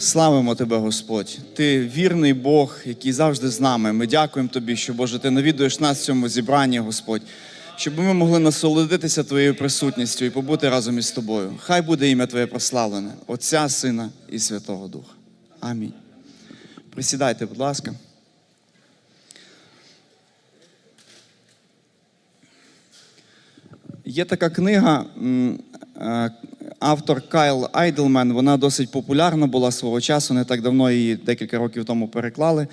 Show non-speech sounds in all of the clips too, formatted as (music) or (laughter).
Славимо Тебе, Господь. Ти вірний Бог, який завжди з нами. Ми дякуємо Тобі, що Боже, Ти навідуєш нас в цьому зібранні, Господь, щоб ми могли насолодитися Твоєю присутністю і побути разом із Тобою. Хай буде ім'я Твоє прославлене, Отця, Сина і Святого Духа. Амінь. Присідайте, будь ласка. Є така книга, е, автор Кайл Айдлмен, вона досить популярна була свого часу, не так давно її декілька років тому переклали.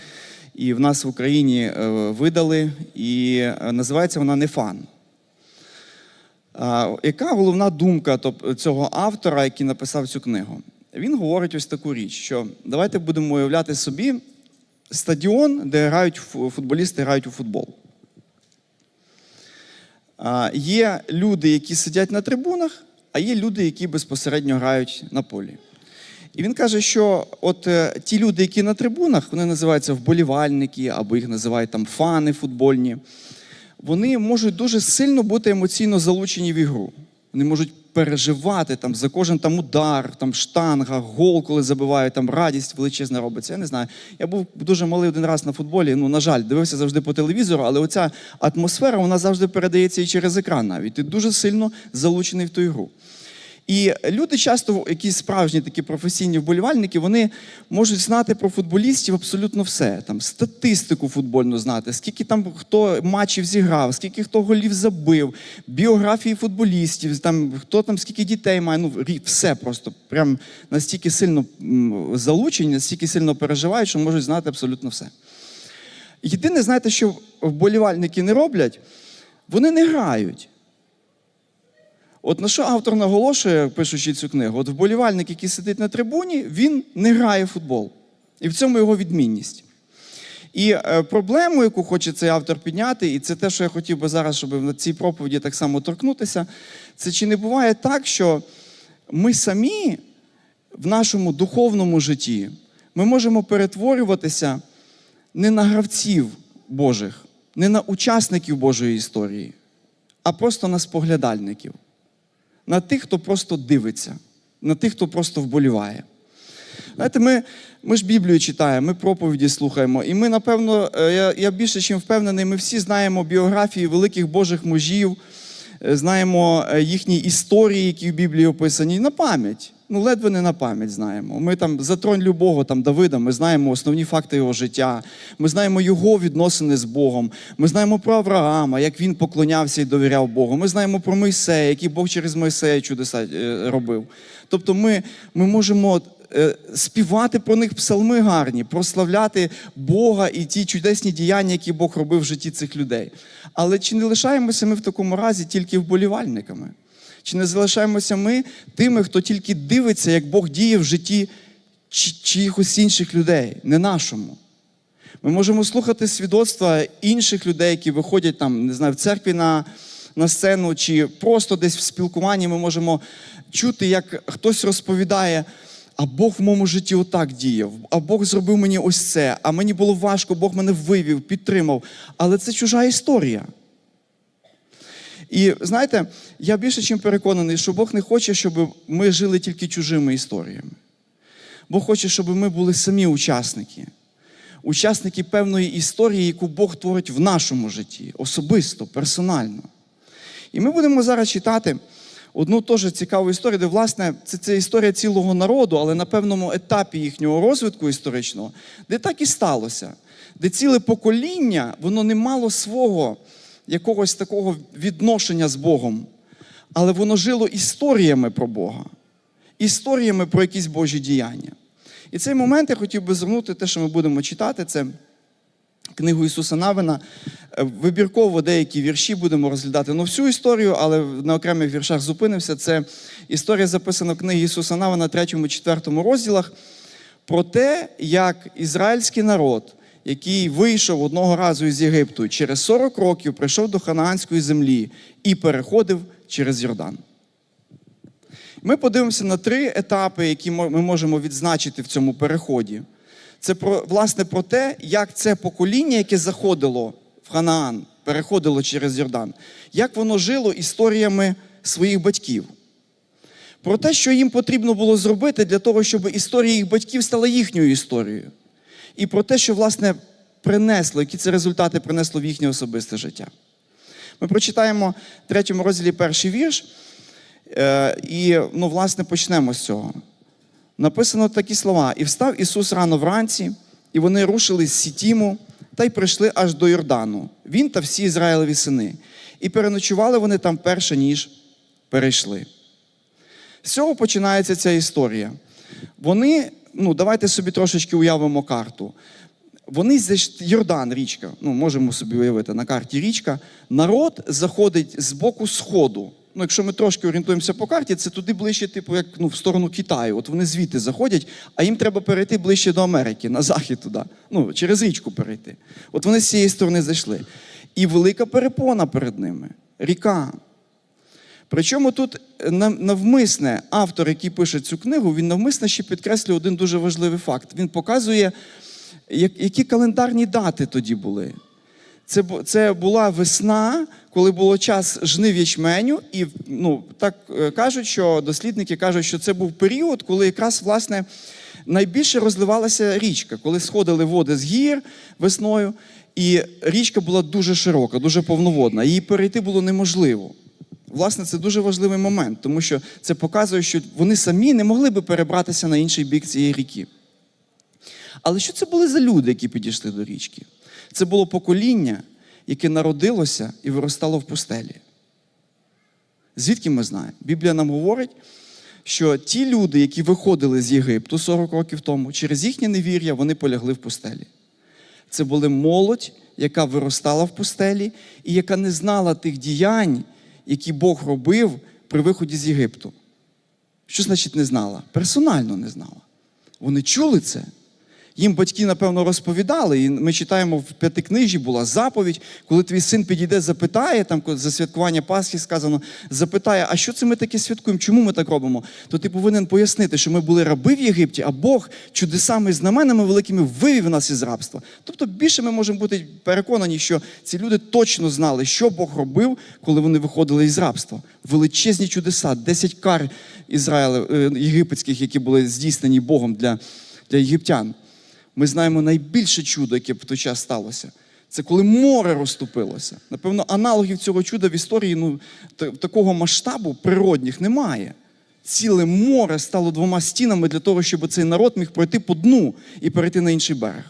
І в нас в Україні е, видали, і е, називається вона Не фан. Яка головна думка цього автора, який написав цю книгу? Він говорить ось таку річ, що давайте будемо уявляти собі стадіон, де грають футболісти грають у футбол. Є люди, які сидять на трибунах, а є люди, які безпосередньо грають на полі. І він каже, що от е, ті люди, які на трибунах, вони називаються вболівальники, або їх називають там фани футбольні, вони можуть дуже сильно бути емоційно залучені в ігру. Вони можуть переживати там за кожен там удар, там штанга, гол, коли забивають, там радість величезна робиться. Я не знаю. Я був дуже малий один раз на футболі. Ну, на жаль, дивився завжди по телевізору, але оця атмосфера вона завжди передається і через екран навіть. Ти дуже сильно залучений в ту ігру. І люди часто, якісь справжні такі професійні вболівальники, вони можуть знати про футболістів абсолютно все. Там статистику футбольну знати, скільки там хто матчів зіграв, скільки хто голів забив, біографії футболістів, там хто там скільки дітей має. Ну все просто прям настільки сильно залучені, настільки сильно переживають, що можуть знати абсолютно все. Єдине, знаєте, що вболівальники не роблять, вони не грають. От на що автор наголошує, пишучи цю книгу, от вболівальник, який сидить на трибуні, він не грає в футбол. І в цьому його відмінність. І е, проблему, яку хоче цей автор підняти, і це те, що я хотів би зараз, щоб на цій проповіді так само торкнутися, це чи не буває так, що ми самі в нашому духовному житті ми можемо перетворюватися не на гравців Божих, не на учасників Божої історії, а просто на споглядальників на тих, хто просто дивиться, на тих, хто просто вболіває. Знаєте, ми, ми ж Біблію читаємо, ми проповіді слухаємо, і ми, напевно, е, я, я більше чим впевнений, ми всі знаємо біографії великих Божих мужів, знаємо е, їхні історії, які в Біблії описані, на пам'ять. Ну, ледве не на пам'ять знаємо. Ми там за тронь любого там Давида, ми знаємо основні факти його життя. Ми знаємо його відносини з Богом. Ми знаємо про Авраама, як він поклонявся і довіряв Богу. Ми знаємо про Мойсея, який Бог через Мойсея чудеса е, робив. Тобто, ми, ми можемо е, співати про них псалми гарні, прославляти Бога і ті чудесні діяння, які Бог робив в житті цих людей. Але чи не лишаємося ми в такому разі тільки вболівальниками? Чи не залишаємося ми тими, хто тільки дивиться, як Бог діє в житті чиїхось інших людей, не нашому? Ми можемо слухати свідоцтва інших людей, які виходять там, не знаю, в церкві на, на сцену, чи просто десь в спілкуванні ми можемо чути, як хтось розповідає. А Бог в моєму житті отак діяв, а Бог зробив мені ось це, а мені було важко, Бог мене вивів, підтримав. Але це чужа історія. І знаєте, я більше чим переконаний, що Бог не хоче, щоб ми жили тільки чужими історіями. Бог хоче, щоб ми були самі учасники, учасники певної історії, яку Бог творить в нашому житті, особисто, персонально. І ми будемо зараз читати одну теж цікаву історію, де, власне, це, це історія цілого народу, але на певному етапі їхнього розвитку історичного, де так і сталося, де ціле покоління воно не мало свого якогось такого відношення з Богом, але воно жило історіями про Бога, історіями про якісь Божі діяння. І цей момент я хотів би звернути те, що ми будемо читати, це книгу Ісуса Навина. Е, Вибірково деякі вірші будемо розглядати. Ну, всю історію, але на окремих віршах зупинимося. Це історія записана в книгі Ісуса Навина, 3-4 розділах, про те, як ізраїльський народ, який вийшов одного разу із Єгипту, через 40 років прийшов до ханаанської землі і переходив через Йордан. Ми подивимося на три етапи, які ми можемо відзначити в цьому переході. Це про, власне про те, як це покоління, яке заходило в Ханаан, переходило через Йордан, як воно жило історіями своїх батьків. про те, що їм потрібно було зробити для того, щоб історія їх батьків стала їхньою історією. І про те, що, власне, принесло, які це результати принесло в їхнє особисте життя. Ми прочитаємо в третьому розділі перший вірш, е, і, ну, власне, почнемо з цього. Написано такі слова: І встав Ісус рано вранці, і вони рушили з Сітіму та й прийшли аж до Йордану, він та всі Ізраїлеві сини. І переночували вони там перше, ніж перейшли. З цього починається ця історія. Вони, ну давайте собі трошечки уявимо карту. Вони зайшли, Йордан, річка, ну можемо собі уявити на карті річка. Народ заходить з боку сходу. Ну, якщо ми трошки орієнтуємося по карті, це туди ближче, типу, як ну, в сторону Китаю. От вони звідти заходять, а їм треба перейти ближче до Америки, на захід туди. Ну, через річку перейти. От вони з цієї сторони зайшли. І велика перепона перед ними ріка. Причому тут нам- навмисне автор, який пише цю книгу, він навмисне ще підкреслює один дуже важливий факт. Він показує, як- які календарні дати тоді були. Це, це була весна, коли було час жнив ячменю, і ну, так е, кажуть, що дослідники кажуть, що це був період, коли якраз власне найбільше розливалася річка, коли сходили води з гір весною, і річка була дуже широка, дуже повноводна. Її перейти було неможливо. Власне, це дуже важливий момент, тому що це показує, що вони самі не могли би перебратися на інший бік цієї ріки. Але що це були за люди, які підійшли до річки? Це було покоління, яке народилося і виростало в пустелі. Звідки ми знаємо? Біблія нам говорить, що ті люди, які виходили з Єгипту 40 років тому, через їхнє невір'я вони полягли в пустелі. Це були молодь, яка виростала в пустелі і яка не знала тих діянь, які Бог робив при виході з Єгипту. Що значить не знала? Персонально не знала. Вони чули це. Їм батьки, напевно, розповідали, і ми читаємо в п'ятикнижі була заповідь, коли твій син підійде, запитає, там за святкування Пасхи сказано, запитає, а що це ми таке святкуємо? Чому ми так робимо? То ти повинен пояснити, що ми були раби в Єгипті, а Бог чудесами і знаменами великими вивів нас із рабства. Тобто більше ми можемо бути переконані, що ці люди точно знали, що Бог робив, коли вони виходили із рабства. Величезні чудеса, 10 кар Ізраїля, е, єгипетських, які були здійснені Богом для, для єгиптян. Ми знаємо найбільше чудо, яке в той час сталося. Це коли море розступилося. Напевно, аналогів цього чуда в історії ну, та- такого масштабу природних немає. Ціле море стало двома стінами для того, щоб цей народ міг пройти по дну і перейти на інший берег.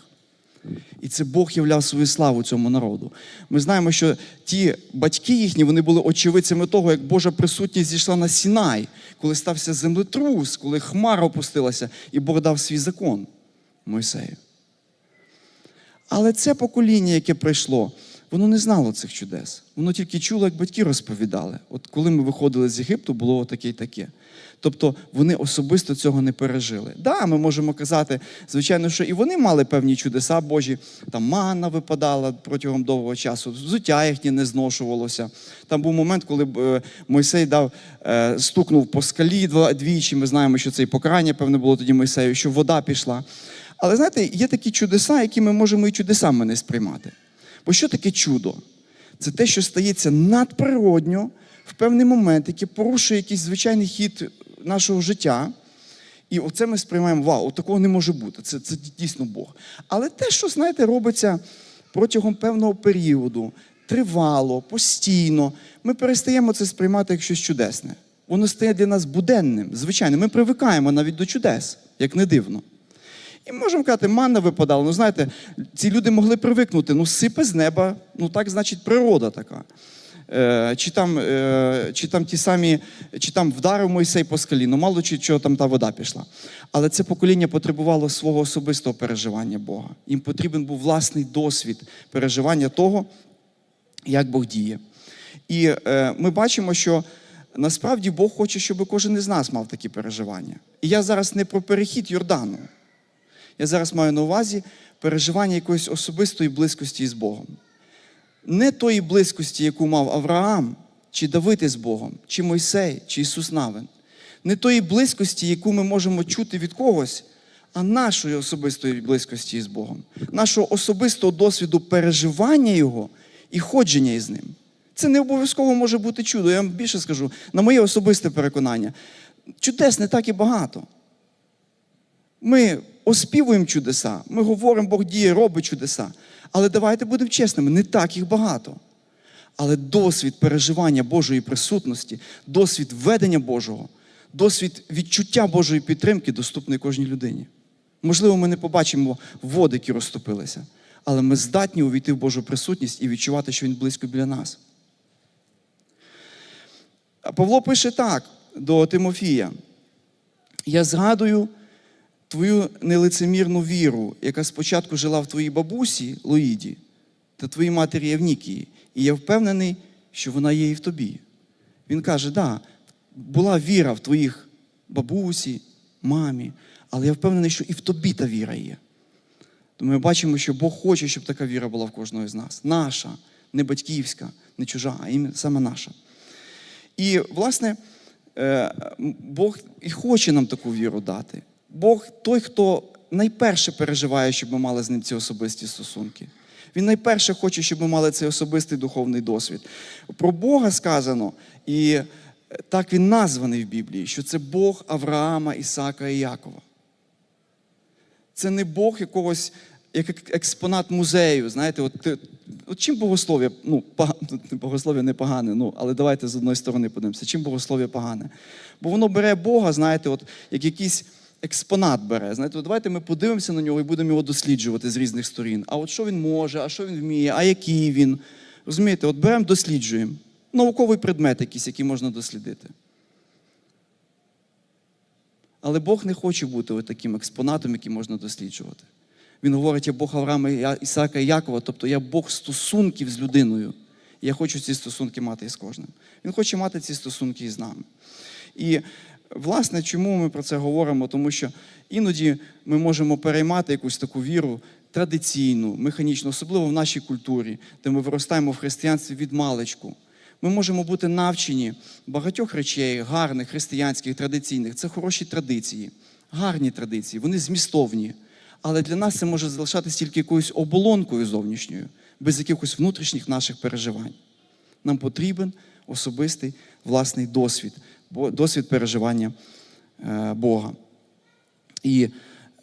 І це Бог являв свою славу цьому народу. Ми знаємо, що ті батьки їхні вони були очевидцями того, як Божа присутність зійшла на Сінай, коли стався землетрус, коли хмара опустилася, і Бог дав свій закон Мойсею. Але це покоління, яке прийшло, воно не знало цих чудес. Воно тільки чуло, як батьки розповідали. От коли ми виходили з Єгипту, було таке і таке. Тобто вони особисто цього не пережили. Да, ми можемо казати, звичайно, що і вони мали певні чудеса Божі. Там манна випадала протягом довгого часу, взуття їхнє не зношувалося. Там був момент, коли е, Мойсей дав, е, стукнув по скалі двічі. Ми знаємо, що це і покарання, певне, було тоді Мойсею, що вода пішла. Але знаєте, є такі чудеса, які ми можемо і чудесами не сприймати. Бо що таке чудо? Це те, що стається надприродньо в певний момент, яке порушує якийсь звичайний хід нашого життя. І оце ми сприймаємо, вау, такого не може бути. Це, це дійсно Бог. Але те, що, знаєте, робиться протягом певного періоду, тривало, постійно, ми перестаємо це сприймати як щось чудесне. Воно стає для нас буденним, звичайно. Ми привикаємо навіть до чудес, як не дивно. І можемо казати, манна випадала. Ну, знаєте, ці люди могли привикнути, ну, сипе з неба, ну так, значить, природа така. Е, чи, там, е, чи там ті самі, чи там вдарив Мойсей по скалі, ну мало чи чого там та вода пішла. Але це покоління потребувало свого особистого переживання Бога. Їм потрібен був власний досвід переживання того, як Бог діє. І е, ми бачимо, що насправді Бог хоче, щоб кожен із нас мав такі переживання. І я зараз не про перехід Йордану. Я зараз маю на увазі переживання якоїсь особистої близькості із Богом. Не тої близькості, яку мав Авраам, чи Давид із Богом, чи Мойсей, чи Ісус Навин. Не тої близькості, яку ми можемо чути від когось, а нашої особистої близькості із Богом, нашого особистого досвіду переживання Його і ходження із Ним. Це не обов'язково може бути чудо. Я вам більше скажу, на моє особисте переконання. чудес не так і багато. Ми оспівуємо чудеса, ми говоримо, Бог діє, робить чудеса. Але давайте будемо чесними, не так їх багато. Але досвід переживання Божої присутності, досвід ведення Божого, досвід відчуття Божої підтримки доступний кожній людині. Можливо, ми не побачимо води, які розтопилися, але ми здатні увійти в Божу присутність і відчувати, що Він близько біля нас. Павло пише так до Тимофія: Я згадую твою нелицемірну віру, яка спочатку жила в твоїй бабусі Лоїді та твоїй матері Євнікії, і я впевнений, що вона є і в тобі. Він каже: да, була віра в твоїх бабусі, мамі, але я впевнений, що і в тобі та віра є. Тому ми бачимо, що Бог хоче, щоб така віра була в кожного з нас. Наша, не батьківська, не чужа, а саме наша. І, власне, е, Бог і хоче нам таку віру дати. Бог той, хто найперше переживає, щоб ми мали з ним ці особисті стосунки. Він найперше хоче, щоб ми мали цей особистий духовний досвід. Про Бога сказано, і е, так він названий в Біблії, що це Бог Авраама, Ісака і Якова. Це не Бог якогось, як експонат музею. Знаєте, от, от чим богослов'я, ну, (laughs) богослов'я не погане, ну, але давайте з одної сторони подивимося, чим богослов'я погане. Бо воно бере Бога, знаєте, от, як якийсь експонат бере. Знаєте, давайте ми подивимося на нього і будемо його досліджувати з різних сторін. А от що він може, а що він вміє, а який він. Розумієте, от беремо, досліджуємо. Науковий предмет якийсь, який можна дослідити. Але Бог не хоче бути от таким експонатом, який можна досліджувати. Він говорить, я Бог Авраама, Ісака і Якова, тобто я Бог стосунків з людиною. І я хочу ці стосунки мати із кожним. Він хоче мати ці стосунки із нами. І, власне, чому ми про це говоримо? Тому що іноді ми можемо переймати якусь таку віру традиційну, механічну, особливо в нашій культурі, де ми виростаємо в християнстві від маличку. Ми можемо бути навчені багатьох речей, гарних, християнських, традиційних. Це хороші традиції, гарні традиції, вони змістовні. Але для нас це може залишатися тільки якоюсь оболонкою зовнішньою, без якихось внутрішніх наших переживань. Нам потрібен особистий власний досвід, досвід переживання е, Бога. І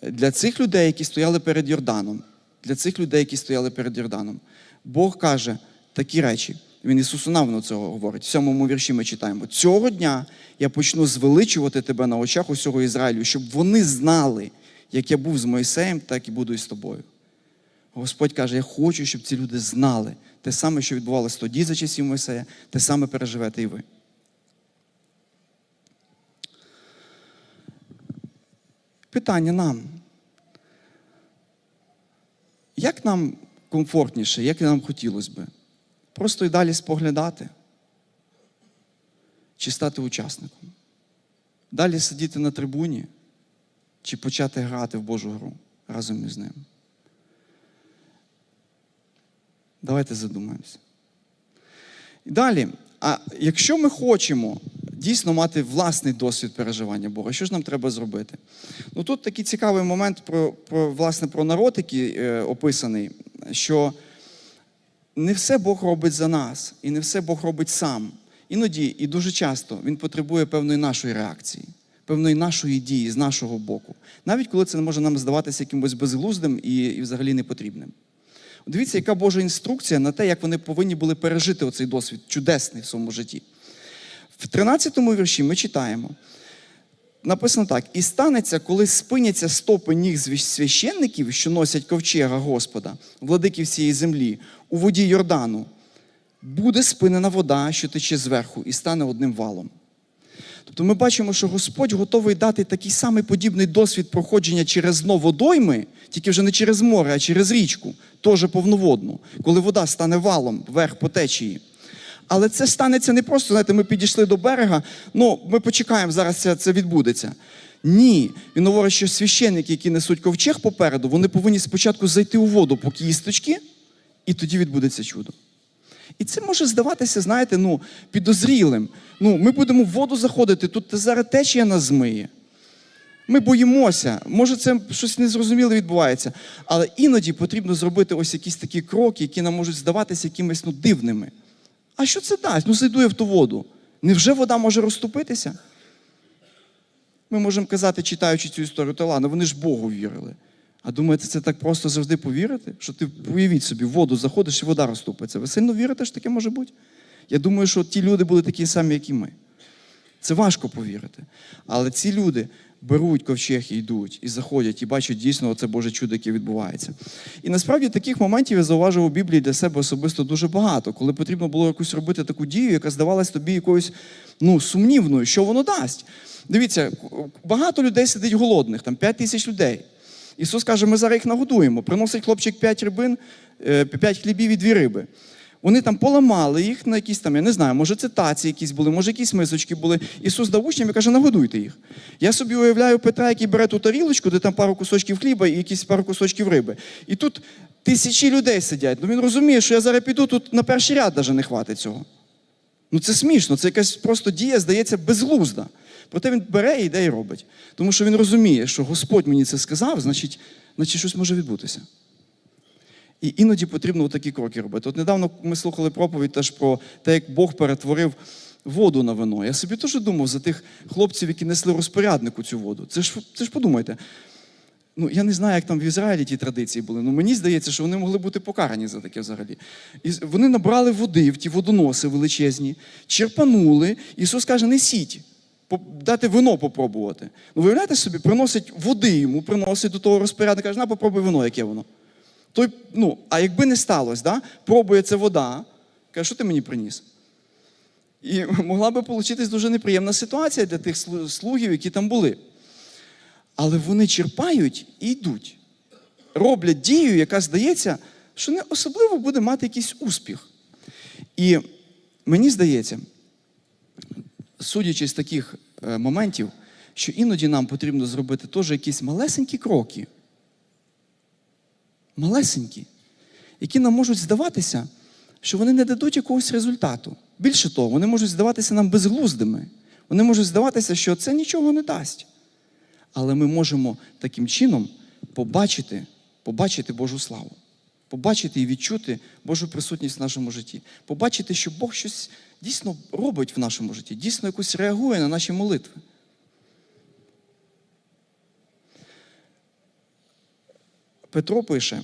для цих людей, які стояли перед Йорданом, для цих людей, які стояли перед Йорданом, Бог каже такі речі. Він Ісусу Навину цього говорить. В сьомому вірші ми читаємо: цього дня я почну звеличувати тебе на очах усього Ізраїлю, щоб вони знали, як я був з Моїсеєм, так і буду і з тобою. Господь каже: Я хочу, щоб ці люди знали те саме, що відбувалося тоді за часів Мойсея, те саме переживете і ви. Питання нам. Як нам комфортніше, як нам хотілося би? Просто і далі споглядати? Чи стати учасником? Далі сидіти на трибуні, чи почати грати в Божу гру разом із ним? Давайте задумаємося. І далі, а якщо ми хочемо дійсно мати власний досвід переживання Бога, що ж нам треба зробити? Ну тут такий цікавий момент про, про власне про народ, який е, описаний, що не все Бог робить за нас, і не все Бог робить сам. Іноді і дуже часто він потребує певної нашої реакції, певної нашої дії з нашого боку, навіть коли це може нам здаватися якимось безглуздим і, і взагалі непотрібним. Дивіться, яка Божа інструкція на те, як вони повинні були пережити оцей досвід чудесний в своєму житті. В 13 вірші ми читаємо. Написано так: і станеться, коли спиняться стопи ніг священників, що носять ковчега Господа, владиків всієї землі, у воді Йордану, буде спинена вода, що тече зверху, і стане одним валом. Тобто ми бачимо, що Господь готовий дати такий самий подібний досвід проходження через дно водойми, тільки вже не через море, а через річку, теж повноводну, коли вода стане валом вверх по течії. Але це станеться не просто, знаєте, ми підійшли до берега, ну ми почекаємо, зараз це, це відбудеться. Ні, він говорить, що священники, які несуть ковчег попереду, вони повинні спочатку зайти у воду по кісточки, і тоді відбудеться чудо. І це може здаватися, знаєте, ну, підозрілим. Ну, ми будемо в воду заходити, тут зараз течія нас змиє. Ми боїмося, може, це щось незрозуміле відбувається. Але іноді потрібно зробити ось якісь такі кроки, які нам можуть здаватися якимись ну, дивними. А що це дасть? Ну, зайду в ту воду. Невже вода може розступитися? ми можемо казати, читаючи цю історію, то ладно, вони ж Богу вірили. А думаєте, це так просто завжди повірити? Що ти уявіть собі, в воду заходиш і вода розступиться. Ви сильно вірите, що таке може бути? Я думаю, що ті люди були такі самі, як і ми. Це важко повірити. Але ці люди беруть ковчег і йдуть, і заходять, і бачать дійсно це Боже чудо, яке відбувається. І насправді таких моментів я зауважив у Біблії для себе особисто дуже багато, коли потрібно було якусь робити таку дію, яка здавалась тобі якоюсь ну, сумнівною, що воно дасть. Дивіться, багато людей сидить голодних, там 5 тисяч людей. Ісус каже, ми зараз їх нагодуємо. Приносить хлопчик 5 рибин, 5 хлібів і 2 риби. Вони там поламали їх на якісь там, я не знаю, може це таці якісь були, може якісь мисочки були. Ісус дав учням і каже, нагодуйте їх. Я собі уявляю Петра, який бере ту тарілочку, де там пару кусочків хліба і якісь пару кусочків риби. І тут тисячі людей сидять. Ну він розуміє, що я зараз піду, тут на перший ряд навіть не хватить цього. Ну це смішно, це якась просто дія, здається, безглузда. Проте він бере і йде і робить. Тому що він розуміє, що Господь мені це сказав, значить, значить щось може відбутися. І іноді потрібно такі кроки робити. От недавно ми слухали проповідь теж про те, як Бог перетворив воду на вино. Я собі теж думав за тих хлопців, які несли розпоряднику цю воду. Це ж, це ж подумайте. Ну, я не знаю, як там в Ізраїлі ті традиції були. Ну мені здається, що вони могли бути покарані за таке взагалі. І вони набрали води в ті водоноси величезні, черпанули. Ісус каже, несіть, дати вино попробувати. Ну, виявляєте собі, приносить води йому, приносить до того розпорядника, каже, на, попробуй вино, яке воно. Той, ну, А якби не сталося, да? пробує це вода, каже, що ти мені приніс? І могла би получитись дуже неприємна ситуація для тих слугів, які там були. Але вони черпають і йдуть. Роблять дію, яка здається, що не особливо буде мати якийсь успіх. І мені здається, судячи з таких е, моментів, що іноді нам потрібно зробити теж якісь малесенькі кроки малесенькі, які нам можуть здаватися, що вони не дадуть якогось результату. Більше того, вони можуть здаватися нам безглуздими. Вони можуть здаватися, що це нічого не дасть. Але ми можемо таким чином побачити, побачити Божу славу, побачити і відчути Божу присутність в нашому житті, побачити, що Бог щось дійсно робить в нашому житті, дійсно якось реагує на наші молитви. Петро пише,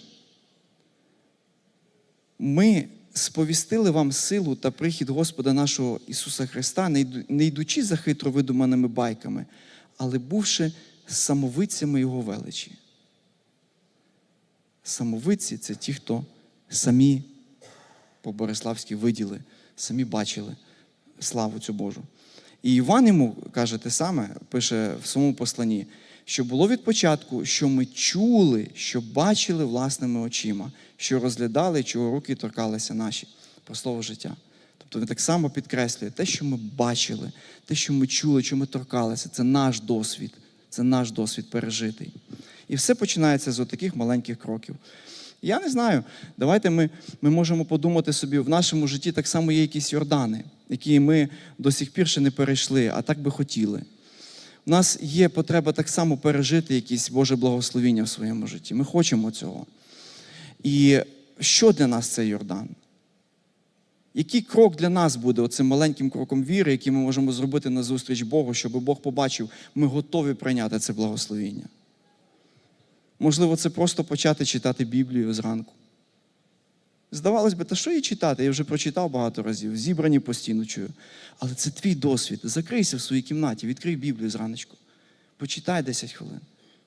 ми сповістили вам силу та прихід Господа нашого Ісуса Христа, не йдучи за хитро видуманими байками, але бувши самовицями Його величі. Самовиці це ті, хто самі по Бориславськи виділи, самі бачили славу цю Божу. І Іван йому каже те саме, пише в своєму посланні що було від початку, що ми чули, що бачили власними очима, що розглядали, чого руки торкалися наші про слово життя. Тобто він так само підкреслює те, що ми бачили, те, що ми чули, що ми торкалися, це наш досвід, це наш досвід пережитий. І все починається з таких маленьких кроків. Я не знаю, давайте ми ми можемо подумати собі, в нашому житті так само є якісь Йордани, які ми до сих пір ще не перейшли, а так би хотіли. У нас є потреба так само пережити якесь Боже благословіння в своєму житті. Ми хочемо цього. І що для нас цей Йордан? Який крок для нас буде оцим маленьким кроком віри, який ми можемо зробити на зустріч Богу, щоб Бог побачив, ми готові прийняти це благословіння? Можливо, це просто почати читати Біблію зранку. Здавалось би, та що її читати? Я вже прочитав багато разів, зібрані постійно чую. Але це твій досвід. Закрийся в своїй кімнаті, відкрий Біблію зраночку. Почитай 10 хвилин.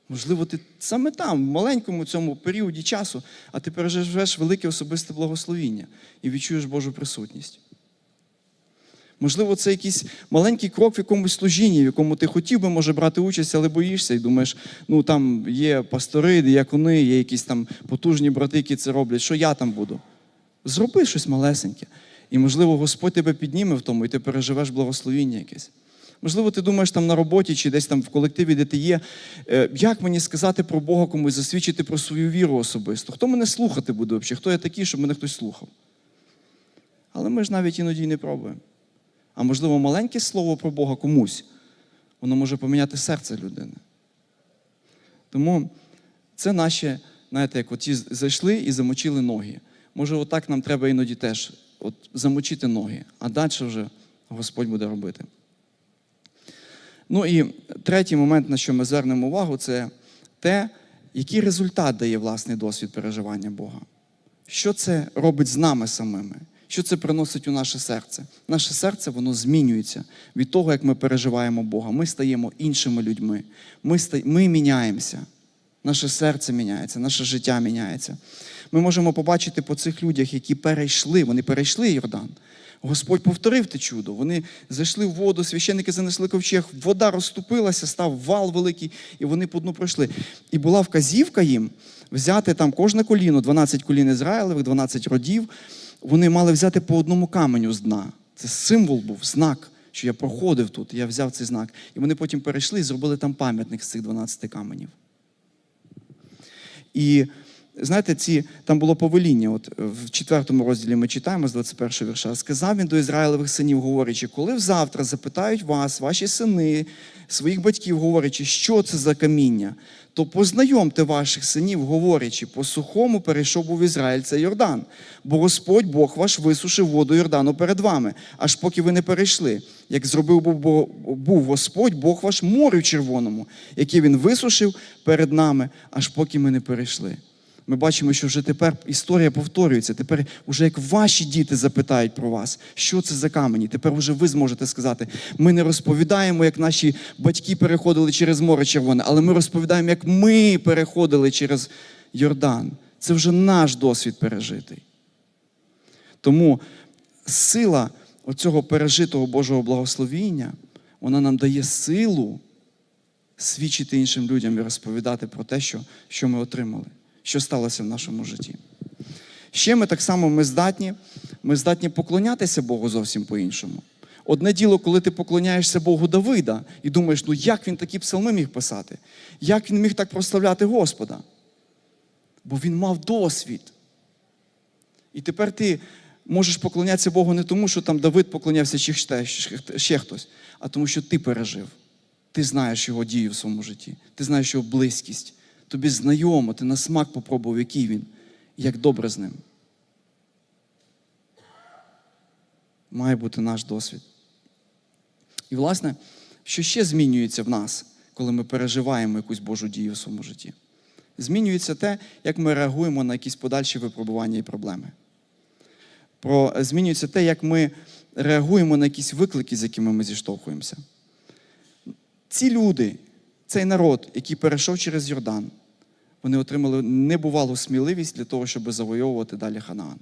Можливо, ти саме там, в маленькому цьому періоді часу, а ти переживеш велике особисте благословіння і відчуєш Божу присутність. Можливо, це якийсь маленький крок в якомусь служінні, в якому ти хотів би, може, брати участь, але боїшся і думаєш, ну там є пастори, діякони, є якісь там потужні брати, які це роблять. Що я там буду? Зроби щось малесеньке. І, можливо, Господь тебе підніме в тому, і ти переживеш благословіння якесь. Можливо, ти думаєш там на роботі чи десь там в колективі, де ти є. Е, як мені сказати про Бога комусь, засвідчити про свою віру особисто? Хто мене слухати буде взагалі? Хто я такий, щоб мене хтось слухав? Але ми ж навіть іноді не пробуємо. А можливо, маленьке слово про Бога комусь, воно може поміняти серце людини. Тому це наші, знаєте, як оті зайшли і замочили ноги. Може, отак нам треба іноді теж от, замочити ноги, а далі вже Господь буде робити. Ну і третій момент, на що ми звернемо увагу, це те, який результат дає власний досвід переживання Бога. Що це робить з нами самими? Що це приносить у наше серце? Наше серце воно змінюється від того, як ми переживаємо Бога. Ми стаємо іншими людьми. Ми, ста... ми міняємося. Наше серце міняється, наше життя міняється. Ми можемо побачити по цих людях, які перейшли, вони перейшли Йордан. Господь повторив те чудо. Вони зайшли в воду, священники занесли ковчег, вода розступилася, став вал великий, і вони по дну пройшли. І була вказівка їм взяти там кожне коліно, 12 колін Ізраїлевих, 12 родів. Вони мали взяти по одному каменю з дна. Це символ був, знак, що я проходив тут, я взяв цей знак. І вони потім перейшли і зробили там пам'ятник з цих 12 каменів. І знаєте, ці, там було повеління. От в четвертому розділі ми читаємо з 21-го вірша. Сказав він до Ізраїлевих синів, говорячи, коли завтра запитають вас, ваші сини, своїх батьків, говорячи, що це за каміння, то познайомте ваших синів, говорячи, по сухому перейшов був Ізраїль, це Йордан. Бо Господь Бог ваш висушив воду Йордану перед вами, аж поки ви не перейшли. Як зробив був Господь, Бог ваш морю червоному, яке він висушив перед нами, аж поки ми не перейшли. Ми бачимо, що вже тепер історія повторюється. Тепер, вже як ваші діти запитають про вас, що це за камені. Тепер вже ви зможете сказати: ми не розповідаємо, як наші батьки переходили через море червоне, але ми розповідаємо, як ми переходили через Йордан. Це вже наш досвід пережитий. Тому сила оцього пережитого Божого благословіння, вона нам дає силу свідчити іншим людям і розповідати про те, що, що ми отримали, що сталося в нашому житті. Ще ми так само ми здатні, ми здатні поклонятися Богу зовсім по-іншому. Одне діло, коли ти поклоняєшся Богу Давида і думаєш, ну як він такі псалми міг писати? Як він міг так прославляти Господа? Бо він мав досвід. І тепер ти можеш поклонятися Богу не тому, що там Давид поклонявся чи ще, хтось, а тому, що ти пережив. Ти знаєш його дію в своєму житті, ти знаєш його близькість. Тобі знайомо, ти на смак попробував, який він, як добре з ним. Має бути наш досвід. І, власне, що ще змінюється в нас, коли ми переживаємо якусь Божу дію в своєму житті? Змінюється те, як ми реагуємо на якісь подальші випробування і проблеми. Про, змінюється те, як ми реагуємо на якісь виклики, з якими ми зіштовхуємося. Ці люди, цей народ, який перейшов через Йордан, вони отримали небувалу сміливість для того, щоб завойовувати далі Ханаан.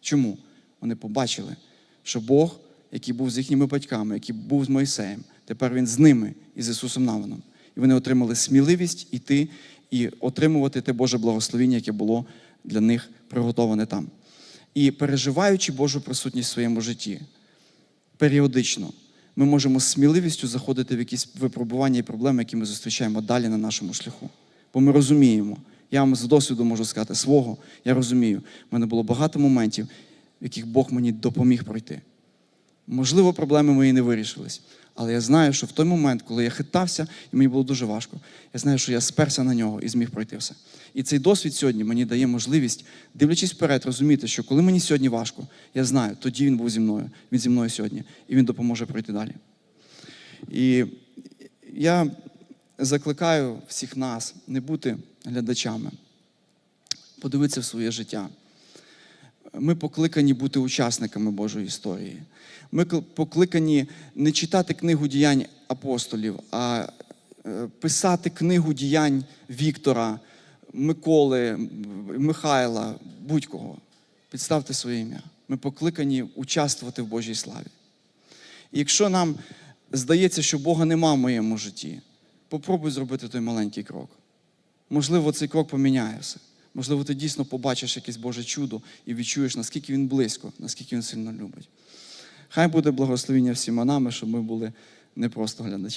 Чому? Вони побачили, що Бог, який був з їхніми батьками, який був з Мойсеєм, тепер він з ними і з Ісусом Навином. І вони отримали сміливість іти і отримувати те Боже благословіння, яке було для них приготоване там. І переживаючи Божу присутність в своєму житті, періодично ми можемо сміливістю заходити в якісь випробування і проблеми, які ми зустрічаємо далі на нашому шляху. Бо ми розуміємо, я вам з досвіду можу сказати свого, я розумію, в мене було багато моментів, в яких Бог мені допоміг пройти. Можливо, проблеми мої не вирішились. Але я знаю, що в той момент, коли я хитався, і мені було дуже важко, я знаю, що я сперся на нього і зміг пройти все. І цей досвід сьогодні мені дає можливість, дивлячись вперед, розуміти, що коли мені сьогодні важко, я знаю, тоді він був зі мною, він зі мною сьогодні, і він допоможе пройти далі. І я закликаю всіх нас не бути глядачами, подивитися в своє життя. Ми покликані бути учасниками Божої історії. Ми покликані не читати книгу діянь апостолів, а е, писати книгу діянь Віктора, Миколи, Михайла, будь-кого. Підставте своє ім'я. Ми покликані участвувати в Божій славі. І якщо нам здається, що Бога нема в моєму житті, попробуй зробити той маленький крок. Можливо, цей крок поміняє все. Можливо, ти дійсно побачиш якесь Боже чудо і відчуєш, наскільки він близько, наскільки він сильно любить. Хай буде благословіння всіма нами, щоб ми були не просто глядачі.